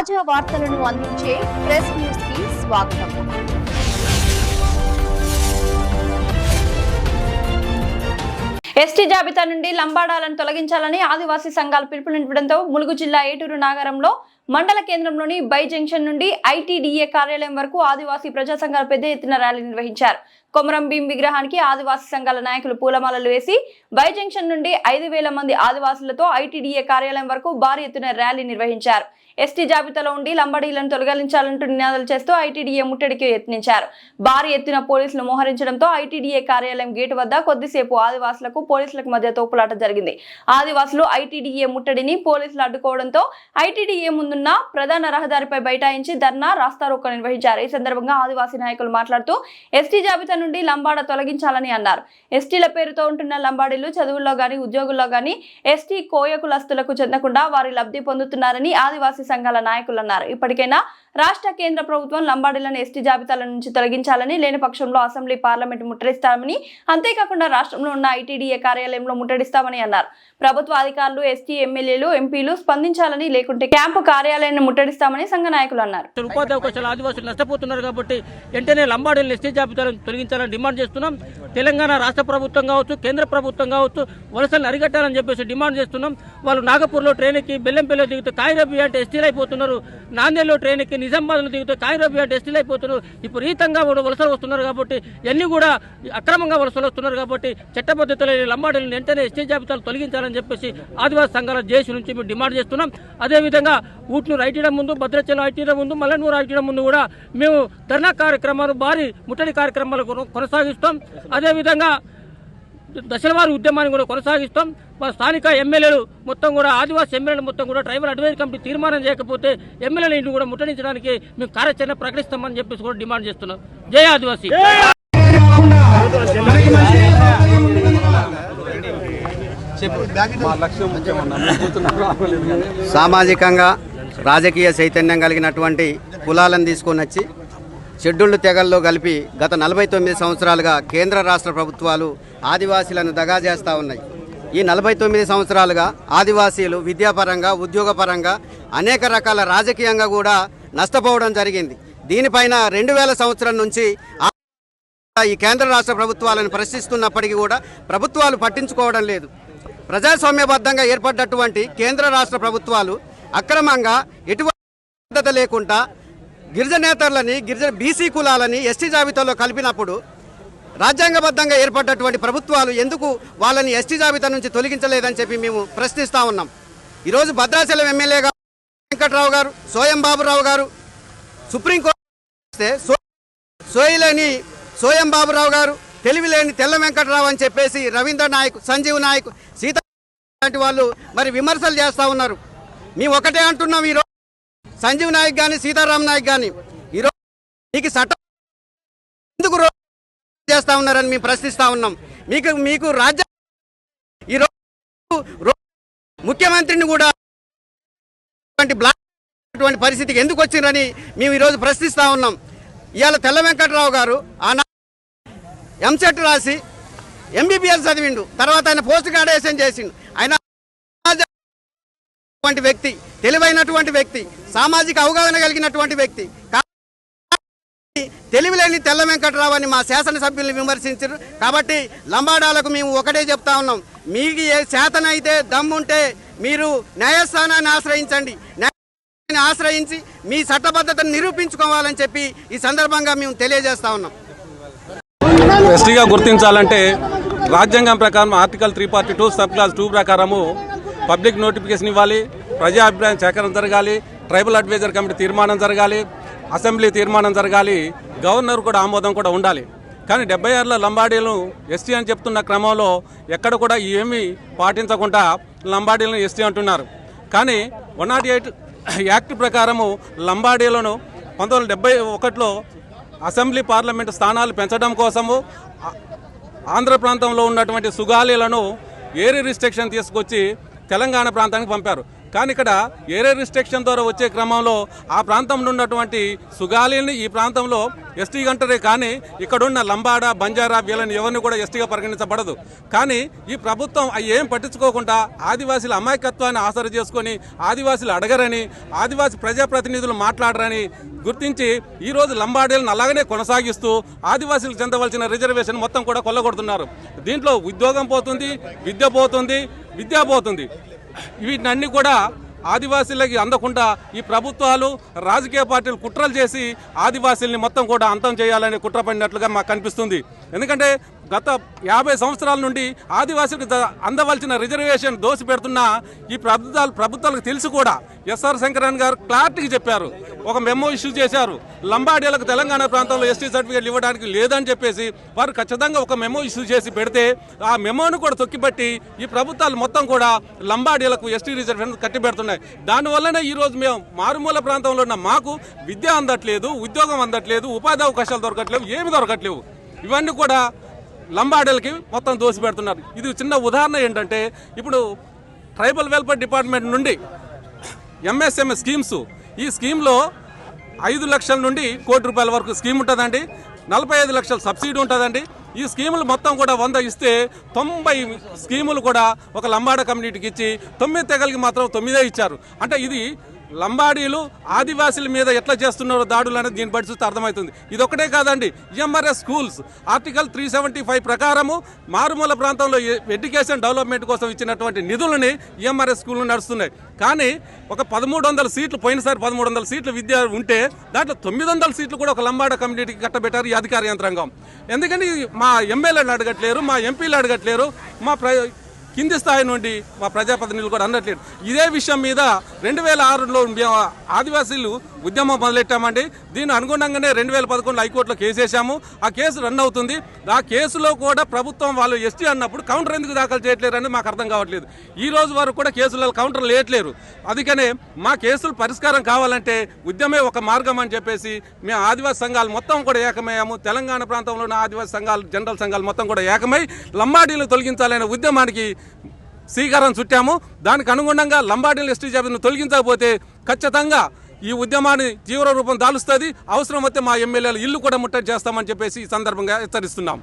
తాజా వార్తలను అందించే ప్రెస్ న్యూస్కి స్వాగతం. ఎస్టీ జాబితా నుండి లంబాడాలను తొలగించాలని ఆదివాసీ సంఘాలు పిలుపునివ్వడంతో ములుగు జిల్లా ఏటూరు నాగరంలో మండల కేంద్రంలోని బై జంక్షన్ నుండి ఐటీడీఏ కార్యాలయం వరకు ఆదివాసీ ప్రజా సంఘాలు పెద్ద ఎత్తున ర్యాలీ నిర్వహించారు. కొమరం భీం విగ్రహానికి ఆదివాసీ సంఘాల నాయకులు పూలమాలలు వేసి బై జంక్షన్ నుండి ఐదు వేల మంది ఆదివాసులతో ఐటీడీఏ కార్యాలయం వరకు భారీ ఎత్తున ర్యాలీ నిర్వహించారు. ఎస్టీ జాబితాలో ఉండి లంబడీలను తొలగించాలంటూ నినాదాలు చేస్తూ ఐటీడీఏ ముట్టడికి యత్నించారు. భారీ ఎత్తున పోలీసులు మోహరించడంతో ఐటీడీఏ కార్యాలయం గేటు వద్ద కొద్దిసేపు ఆదివాసులకు పోలీసులకు మధ్య తోపులాట జరిగింది. ఆదివాసులు ఐటీడీఏ ముట్టడిని పోలీసులు అడ్డుకోవడంతో ఐటీడీఏ ముందున్న ప్రధాన రహదారిపై బైఠాయించి ధర్నా రాస్తారోకో నిర్వహించారు. ఈ సందర్భంగా ఆదివాసీ నాయకులు మాట్లాడుతూ ఎస్టీ జాబితా నుండి లంబాడ తొలగించాలని అన్నారు. ఎస్టీల పేరుతో ఉంటున్న లంబాడీలు చదువుల్లో గాని ఉద్యోగుల్లో గాని ఎస్టీ కోయ కులస్తులకు చెందకుండా వారి లబ్ధి పొందుతున్నారని ఆదివాసీ సంఘాల నాయకులు అన్నారు. ఇప్పటికైనా రాష్ట్ర కేంద్ర ప్రభుత్వం లంబాడీలను ఎస్టీ జాబితాల నుంచి తొలగించాలని లేని పక్షంలో అసెంబ్లీ పార్లమెంట్ ముట్టడిస్తామని అంతేకాకుండా రాష్ట్రంలో ఉన్న ఐటీడీఏ కార్యాలయంలో ముట్టడిస్తామని అన్నారు. ప్రభుత్వ అధికారులు ఎస్టీ ఎమ్మెల్యేలు ఎంపీలు స్పందించాలని లేకుంటే క్యాంపు కార్యాలయాన్ని ముట్టడిస్తామని సంఘ నాయకులు అన్నారు. ఉపాధి అవకాశాలు ఆదివాసులు నష్టపోతున్నారు కాబట్టి వెంటనే లంబాడీలను ఎస్టీ జాబితాలను తొలగించాలని డిమాండ్ చేస్తున్నాం. తెలంగాణ రాష్ట్ర ప్రభుత్వం కావచ్చు కేంద్ర ప్రభుత్వం కావచ్చు వలసలను అరికట్టాలని చెప్పేసి డిమాండ్ చేస్తున్నాం. వాళ్ళు నాగపూర్లో ట్రైన్ ఎక్కి బెల్లంపల్లిలో దిగితే కాయిరబి అంటే ఎస్టీలు అయిపోతున్నారు. నాందేడ్లో ట్రైన్ ఎక్కి నిజామాబాద్లో దిగుతూ కాయిరోబియా డెస్టిల్ అయిపోతున్నారు. విపరీతంగా వలసలు వస్తున్నారు కాబట్టి ఇవన్నీ కూడా అక్రమంగా వలసలు వస్తున్నారు కాబట్టి చట్టబద్ధతలో ఈ లంబాడీలను వెంటనే ఎస్టీ జాబితాలు తొలగించాలని చెప్పేసి ఆదివాసీ సంఘాల జేసీ నుంచి మేము డిమాండ్ చేస్తున్నాం. అదేవిధంగా ఊట్నూరు ఐటీడం ముందు భద్రాచలం ఐటీడం ముందు మల్లనూరు ఐటీడం ముందు కూడా మేము ధర్నా కార్యక్రమాలు భారీ ముట్టడి కార్యక్రమాలు కొనసాగిస్తాం. అదేవిధంగా దశలవారి ఉద్యమాన్ని కూడా కొనసాగిస్తాం. మా స్థానిక ఎమ్మెల్యేలు మొత్తం కూడా ఆదివాసీ ఎమ్మెల్యేలు మొత్తం కూడా ట్రైబల్ అడ్వైజరీ కమిటీ తీర్మానం చేయకపోతే ఎమ్మెల్యేల ఇంటి కూడా ముట్టడించడానికి మేము కార్యాచరణ ప్రకటిస్తామని చెప్పేసి కూడా డిమాండ్ చేస్తున్నాం. జై ఆదివాసీ. సామాజికంగా రాజకీయ చైతన్యం కలిగినటువంటి కులాలను తీసుకొని వచ్చి షెడ్యూల్డ్ తెగల్లో కలిపి గత నలభై తొమ్మిది సంవత్సరాలుగా కేంద్ర రాష్ట్ర ప్రభుత్వాలు ఆదివాసీలను దగా చేస్తూ ఉన్నాయి. ఈ నలభై తొమ్మిది సంవత్సరాలుగా ఆదివాసీలు విద్యాపరంగా ఉద్యోగపరంగా అనేక రకాల రాజకీయంగా కూడా నష్టపోవడం జరిగింది. దీనిపైన రెండు వేల సంవత్సరం నుంచి ఈ కేంద్ర రాష్ట్ర ప్రభుత్వాలను ప్రశ్నిస్తున్నప్పటికీ కూడా ప్రభుత్వాలు పట్టించుకోవడం లేదు. ప్రజాస్వామ్యబద్ధంగా ఏర్పడ్డటువంటి కేంద్ర రాష్ట్ర ప్రభుత్వాలు అక్రమంగా ఎటువంటి లేకుండా గిరిజనేతరులని గిరిజన బీసీ కులాలని ఎస్టీ జాబితాలో కలిపినప్పుడు రాజ్యాంగబద్ధంగా ఏర్పడ్డటువంటి ప్రభుత్వాలు ఎందుకు వాళ్ళని ఎస్టీ జాబితా నుంచి తొలగించలేదని చెప్పి మేము ప్రశ్నిస్తూ ఉన్నాం. ఈరోజు భద్రాచలం ఎమ్మెల్యే గారు వెంకట్రావు గారు సోయం బాబురావు గారు సుప్రీంకోర్టు సోయిలేని సోయలేని సోయం బాబురావు గారు తెలివిలేని తెల్ల వెంకటరావు అని చెప్పేసి రవీంద్ర నాయక్ సంజీవ్ నాయక్ సీత లాంటి వాళ్ళు మరి విమర్శలు చేస్తూ ఉన్నారు. మేము ఒకటే అంటున్నాం ఈరోజు సంజీవ్ నాయక్ కానీ సీతారాం నాయక్ కానీ ఈరోజు మీకు చట్టం ఎందుకు చేస్తా ఉన్నారని మేము ప్రశ్నిస్తా ఉన్నాం. మీకు మీకు రాజ్య ఈరోజు ముఖ్యమంత్రిని కూడా బ్లాక్ పరిస్థితికి ఎందుకు వచ్చిందని మేము ఈరోజు ప్రశ్నిస్తా ఉన్నాం. ఇవాళ తెల్ల వెంకటరావు గారు ఆనా ఎంసెట్ రాసి ఎంబీబీఎస్ చదివిండు. తర్వాత ఆయన పోస్ట్ గ్రాడ్యుయేషన్ చేసిండు. ఆయన ఉన్నటువంటి వ్యక్తి తెలివైనటువంటి వ్యక్తి సామాజిక అవగాహన కలిగినటువంటి వ్యక్తి. తెలివిలేని తెల్ల వెంకటరావు అని మా శాసనసభ్యుల్ని విమర్శించారు. కాబట్టి లంబాడాలకు మేము ఒకటే చెప్తా ఉన్నాం. మీకు ఏ శాతనైతే దమ్ముంటే మీరు న్యాయస్థానాన్ని ఆశ్రయించండి. న్యాయస్థానాన్ని ఆశ్రయించి మీ చట్టబద్ధతను నిరూపించుకోవాలని చెప్పి ఈ సందర్భంగా మేము తెలియజేస్తా ఉన్నాం. ఎస్టీగా గుర్తించాలంటే రాజ్యాంగం ప్రకారం article three forty two sub class two ప్రకారము పబ్లిక్ నోటిఫికేషన్ ఇవ్వాలి. ప్రజా అభిప్రాయం సేకరణ జరగాలి ట్రైబల్ అడ్వైజర్ కమిటీ తీర్మానం జరగాలి అసెంబ్లీ తీర్మానం జరగాలి గవర్నర్ కూడా ఆమోదం కూడా ఉండాలి. కానీ డెబ్బై ఆరులో లంబాడీలను ఎస్టీ అని చెప్తున్న క్రమంలో ఎక్కడ కూడా ఏమీ పాటించకుండా లంబాడీలను ఎస్టీ అంటున్నారు. కానీ వన్ నాట్ ఎయిట్ యాక్ట్ ప్రకారము లంబాడీలను పంతొమ్మిది వందల డెబ్బై ఒకటిలో అసెంబ్లీ పార్లమెంటు స్థానాలు పెంచడం కోసము ఆంధ్ర ప్రాంతంలో ఉన్నటువంటి సుగాలీలను ఏరి రిస్ట్రిక్షన్ తీసుకొచ్చి తెలంగాణ ప్రాంతానికి పంపారు. కానీ ఇక్కడ ఏరే రిస్ట్రిక్షన్ ద్వారా వచ్చే క్రమంలో ఆ ప్రాంతంలో ఉన్నటువంటి సుగాలిని ఈ ప్రాంతంలో ఎస్టీ అంటారే కానీ ఇక్కడున్న లంబాడ బంజారా వీళ్ళని ఎవరిని కూడా ఎస్టీగా పరిగణించబడదు. కానీ ఈ ప్రభుత్వం అవి ఏం పట్టించుకోకుండా ఆదివాసీల అమాయకత్వాన్ని ఆసరి చేసుకొని ఆదివాసీలు అడగరని ఆదివాసీ ప్రజాప్రతినిధులు మాట్లాడరని గుర్తించి ఈరోజు లంబాడీలను అలాగనే కొనసాగిస్తూ ఆదివాసీలకు చెందవలసిన రిజర్వేషన్ మొత్తం కూడా కొల్లగొడుతున్నారు. దీంట్లో ఉద్యోగం పోతుంది విద్య పోతుంది విద్య పోతుంది. వీటినన్నీ కూడా ఆదివాసీలకి అందకుండా ఈ ప్రభుత్వాలు రాజకీయ పార్టీలు కుట్రలు చేసి ఆదివాసీల్ని మొత్తం కూడా అంతం చేయాలని కుట్ర పడినట్లుగా మాకు కనిపిస్తుంది. ఎందుకంటే గత యాభై సంవత్సరాల నుండి ఆదివాసులకు అందవలసిన రిజర్వేషన్ దోసి పెడుతున్న ఈ ప్రభుత్వాలు ప్రభుత్వాలకు తెలిసి కూడా ఎస్ఆర్ శంకరన్ గారు క్లారిటీగా చెప్పారు. ఒక మెమో ఇష్యూ చేశారు. లంబాడీలకు తెలంగాణ ప్రాంతంలో ఎస్టీ సర్టిఫికేట్ ఇవ్వడానికి లేదని చెప్పేసి వారు ఖచ్చితంగా ఒక మెమో ఇష్యూ చేసి పెడితే ఆ మెమోను కూడా తొక్కిపట్టి ఈ ప్రభుత్వాలు మొత్తం కూడా లంబాడీలకు ఎస్టీ రిజర్వేషన్ కట్టిపెడుతున్నాయి. దానివల్లనే ఈరోజు మేము మారుమూల ప్రాంతంలో ఉన్న మాకు విద్య అందట్లేదు ఉద్యోగం అందట్లేదు ఉపాధి అవకాశాలు దొరకట్లేవు ఏమి దొరకట్లేవు. ఇవన్నీ కూడా లంబాడీలకి మొత్తం దోసి పెడుతున్నారు. ఇది చిన్న ఉదాహరణ ఏంటంటే ఇప్పుడు ట్రైబల్ వెల్ఫేర్ డిపార్ట్మెంట్ నుండి ఎంఎస్ఎంఎస్ స్కీమ్స్ ఈ స్కీమ్లో ఐదు లక్షల నుండి కోటి రూపాయల వరకు స్కీమ్ ఉంటుందండి. నలభై ఐదు లక్షల సబ్సిడీ ఉంటుందండి. ఈ స్కీములు మొత్తం కూడా వంద ఇస్తే తొంభై స్కీములు కూడా ఒక లంబాడ కమ్యూనిటీకి ఇచ్చి తొమ్మిది తెగలకి మాత్రం తొమ్మిదే ఇచ్చారు. అంటే ఇది లంబాడీలు ఆదివాసుల మీద ఎట్లా చేస్తున్నారో దాడులు అనేది దీన్ని బట్టి చూస్తే అర్థమవుతుంది. ఇది కాదండి MRS schools. Article three seventy five ప్రకారము మారుమూల ప్రాంతంలో ఎడ్యుకేషన్ డెవలప్మెంట్ కోసం ఇచ్చినటువంటి నిధులని ఎంఆర్ఎస్ స్కూళ్ళు నడుస్తున్నాయి. కానీ ఒక పదమూడు వందల సీట్లు పోయినసారి పదమూడు వందల సీట్లు విద్య ఉంటే దాంట్లో తొమ్మిది వందల సీట్లు కూడా ఒక లంబాడ కమ్యూనిటీకి కట్టబెట్టారు ఈ అధికార యంత్రాంగం. ఎందుకని మా ఎమ్మెల్యేలు అడగట్లేరు మా ఎంపీలు అడగట్లేరు మా ప్ర కింది స్థాయి నుండి మా ప్రజాప్రతినిధులు కూడా అన్నట్లేదు ఇదే విషయం మీద రెండు వేల ఆరులో ఆదివాసీలు ఉద్యమం మొదలెట్టామండి. దీని అనుగుణంగానే రెండు వేల పదకొండులో హైకోర్టులో కేసేసాము ఆ కేసు రన్ అవుతుంది. ఆ కేసులో కూడా ప్రభుత్వం వాళ్ళు ఎస్టీ అన్నప్పుడు కౌంటర్ ఎందుకు దాఖలు చేయట్లేరు అనేది మాకు అర్థం కావట్లేదు. ఈ రోజు వరకు కూడా కేసులలో కౌంటర్ లేయట్లేరు. అందుకనే మా కేసులు పరిష్కారం కావాలంటే ఉద్యమే ఒక మార్గం అని చెప్పేసి మేము ఆదివాసీ సంఘాలు మొత్తం కూడా ఏకమయ్యాము. తెలంగాణ ప్రాంతంలో ఉన్న ఆదివాసీ సంఘాలు జనరల్ సంఘాలు మొత్తం కూడా ఏకమై లంబాడీలు తొలగించాలనే ఉద్యమానికి శ్రీకారం చుట్టాము. దానికి అనుగుణంగా లంబాడీలు ఎస్టీ జాబితాను తొలగించకపోతే ఖచ్చితంగా ఈ ఉద్యమాన్ని తీవ్ర రూపం దాలుస్తుంది. అవసరం వస్తే మా ఎమ్మెల్యేలు ఇల్లు కూడా ముట్టడి చేస్తామని చెప్పేసి ఈ సందర్భంగా హెచ్చరిస్తున్నాం.